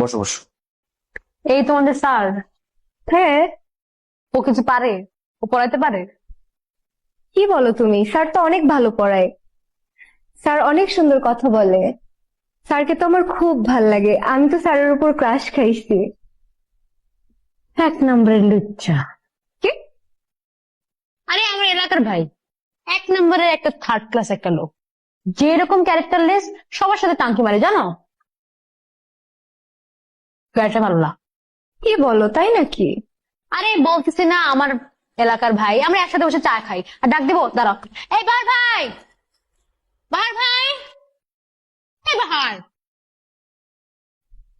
বসো বসো। এই তোমাদের স্যার হ্যাঁ ও কিছু পারে? ও পড়াইতে পারে? কি বলো তুমি? স্যার তো অনেক ভালো পড়ায়। স্যার অনেক সুন্দর কথা বলে। স্যারকে তো আমার খুব ভালো লাগে। আমি তো স্যারের উপর ক্রাশ খাইছি। এক নম্বরের লুচ্চা। কি? আরে আমার এলাকার ভাই। এক নম্বরের একটা থার্ড ক্লাস একটা লোক। যে এরকম ক্যারেক্টারলেস সবার সাথে টাঙ্কি মারে জানো? গাড়িটা ভালো না। কি বলো তাই নাকি? আরে বলতেছি না আমার এলাকার ভাই আমরা একসাথে বসে চা খাই। আর ডাক দিব? দাঁড়াও। এই ভাই ভাই! বাহার ভাই! এই বাহার!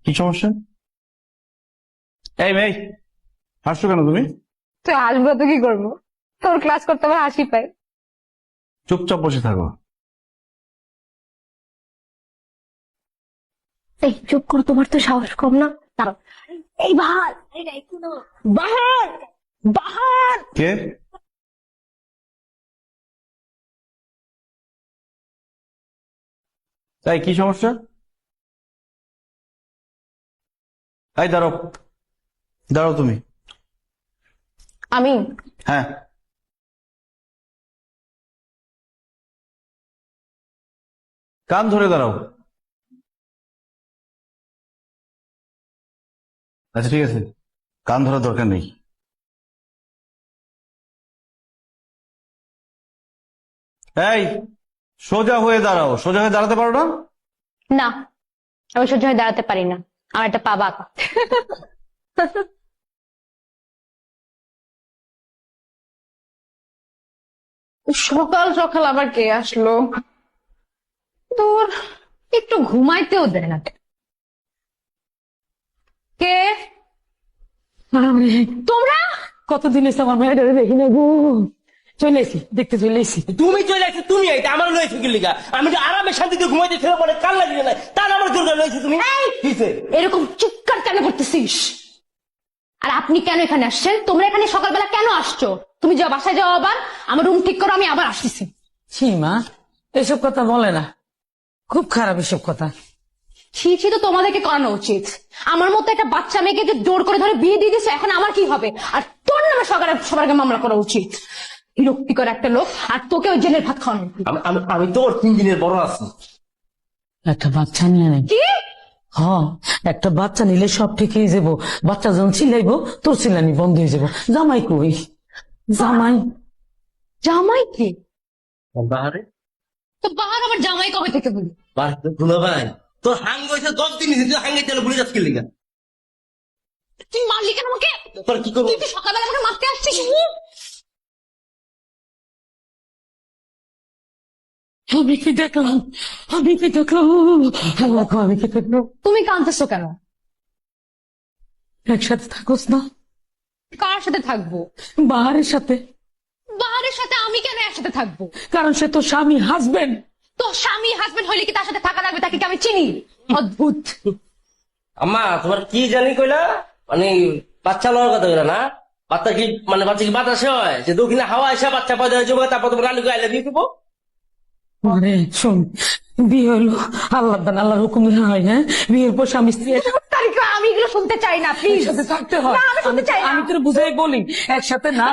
কি সমস্যা? এই মেয়ে হাসছো কেন তুমি? তুই আসব তো কি করব? তোর ক্লাস করতে আমার হাসি পায়। চুপচাপ বসে থাকো। এই চুপ করো তোমার তো সাহস কম না? দাঁড়াও এই বাহার বাহার বাহার! কে? তাই কি সমস্যা? তাই দাঁড়াও। দাঁড়াও তুমি। আমি? হ্যাঁ। কান ধরে দাঁড়াও। আচ্ছা ঠিক আছে। কান ধরার দরকার নেই। এই সোজা হয়ে দাঁড়াও। সোজা হয়ে দাঁড়াতে পারো না? না আমি সহ্য হয়ে দাঁড়াতে পারি না। আমার একটা পা বাঁকা। সকাল সকাল আবার কে আসলো? তোর একটু ঘুমাইতেও দেয় না কে তোমরা? কতদিন এসে আমার মেয়েটারে দেখি না গো। চলে এসি দেখতে চলে এসি তুমি চলে আসছো তুমি এইটা আমার লয়েছো কি লিগা আমি যে আরামে শান্তিতে ঘুমাইতে ছেড়ে পরে কাল লাগিয়ে নাই তার আমার জোর লয়েছো তুমি। এরকম চিৎকার কেন করতেছিস আর আপনি কেন এখানে আসছেন? তোমরা এখানে সকালবেলা কেন আসছো? তুমি যা বাসায় যাও আবার আমার রুম ঠিক করো আমি আবার আসতেছি। ছি মা এসব কথা বলে না। খুব খারাপ এসব কথা। ছি ছি তো তোমাদেরকে করানো উচিত। আমার মতো একটা বাচ্চা মেয়েকে যে জোর করে ধরে বিয়ে দিয়ে দিচ্ছে এখন আমার কি হবে? আর তোর নামে সবার সবার আগে মামলা করা উচিত। বিরক্তিকর একটা লোক আর তোকে ওই জেলের ভাত খাওয়ানো আমি তোর তিন দিনের বড় আছি। একটা বাচ্চা নিয়ে নেই কি? হ একটা বাচ্চা নিলে সব ঠিক হয়ে যাব। বাচ্চা যখন চিল্লাইবো তোর চিল্লানি বন্ধ হয়ে যাব। জামাই কই? জামাই। জামাই কি? বাহারে? তো বাহার আমার জামাই কবে থেকে বলি? দুলা ভাই। তোর হাঙ্গ হয়েছে দশ দিন তুই হাঙ্গে চলে ভুলে যাচ্ছ কি তুই মারলি কেন আমাকে? তোর কি করব? তুই সকালবেলা আমাকে মারতে আসছিস আমি কি দেখলাম? আমি কি দেখলাম? আমি কি দেখলাম? তুমি কাঁদতেছো কেন? একসাথে থাকোস না? কার সাথে থাকব? বাহারের সাথে। বাহারের সাথে আমি কেন একসাথে থাকব? কারণ সে তো স্বামী হাজবেন্ড তো স্বামী হাজবেন্ড হইলে কি তার সাথে থাকা লাগবে? তাকে কি আমি চিনি? অদ্ভুত। আম্মা তোমার কি জানি কইলা? মানে বাচ্চা লওয়ার কথা কইলা না? বাচ্চা কি মানে বাচ্চা কি বাতাসে হয়? যে দক্ষিণে হাওয়া এসে বাচ্চা পয়দা হয়ে যাবে তারপর তোমার আলু আইলে দিয়ে দিবো। আরে শোন বিয়ে হলো আল্লাহ দান আল্লাহর হুকুম হয় হ্যাঁ? বিয়ের পর স্বামী স্ত্রী একসাথে আমি এগুলো শুনতে চাই না প্লিজ থাকতে হয়। আমি শুনতে চাই আমি তোর বুঝাই বলি। একসাথে না